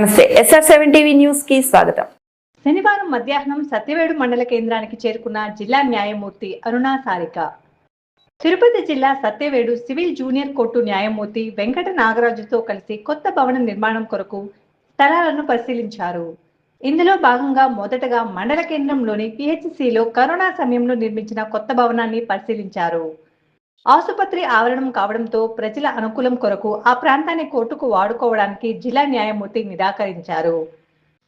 నమస్తే. SR seven TV న్యూస్కి స్వాగతం. శనివారం మధ్యాహ్నం సత్యవేడు మండల కేంద్రానికి చేరుకున్న జిల్లా న్యాయమూర్తి అరుణా సారిక. తిరుపతి జిల్లా సత్యవేడు సివిల్ జూనియర్ కోర్టు న్యాయమూర్తి వెంకట నాగరాజుతో కలిసి కొత్త భవనం నిర్మాణం కొరకు స్థలాలను పరిశీలించారు. ఇందులో భాగంగా మొదటగా మండల కేంద్రంలోని పిహెచ్సిలో కరోనా సమయంలో నిర్మించిన కొత్త భవనాన్ని పరిశీలించారు. ఆసుపత్రి ఆవరణం కావడంతో ప్రజల అనుకూలం కొరకు ఆ ప్రాంతాన్ని కోర్టుకు వాడుకోవడానికి జిల్లా న్యాయమూర్తి నిరాకరించారు.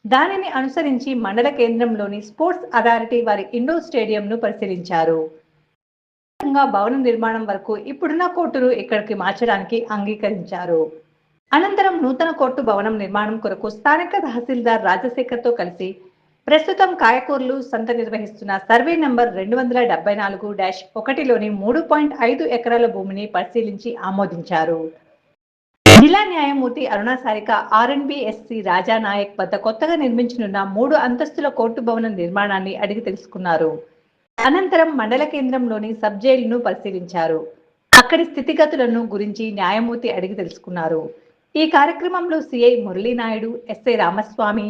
దానిని అనుసరించి మండల కేంద్రంలోని స్పోర్ట్స్ అథారిటీ వారి ఇండోర్ స్టేడియంను పరిశీలించారు. భవన నిర్మాణం వరకు ఇప్పుడున్న కోర్టును ఇక్కడికి మార్చడానికి అంగీకరించారు. అనంతరం నూతన కోర్టు భవనం నిర్మాణం కొరకు స్థానిక తహసీల్దార్ రాజశేఖర్తో కలిసి ప్రస్తుతం కాయకూర్లు సంత నిర్వహిస్తున్న సర్వే నంబర్ రెండు వందల డెబ్బై నాలుగు డాష్ ఒకటిలోని మూడు పాయింట్ ఐదు ఎకరాల భూమిని పరిశీలించి ఆమోదించారు. జిల్లా న్యాయమూర్తి అరుణా సారిక ఆర్ఎన్బిఎస్సి రాజా నాయక్ వద్ద కొత్తగా నిర్మించనున్న మూడు అంతస్తుల కోర్టు భవనం నిర్మాణాన్ని అడిగి తెలుసుకున్నారు. అనంతరం మండల కేంద్రంలోని సబ్ జైలును పరిశీలించారు. అక్కడి స్థితిగతులను గురించి న్యాయమూర్తి అడిగి తెలుసుకున్నారు. ఈ కార్యక్రమంలో సిఐ మురళీనాయుడు ఎస్ఐ రామస్వామి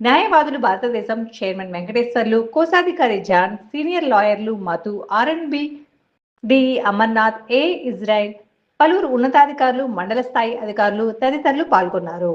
న్యాయవాదులు భారతదేశం చైర్మన్ వెంకటేశ్వర్లు కోశాధికారి జాన్ సీనియర్ లాయర్లు Madhu R N B D Amarnath A Israel పలువురు ఉన్నతాధికారులు మండల స్థాయి అధికారులు తదితరులు పాల్గొన్నారు.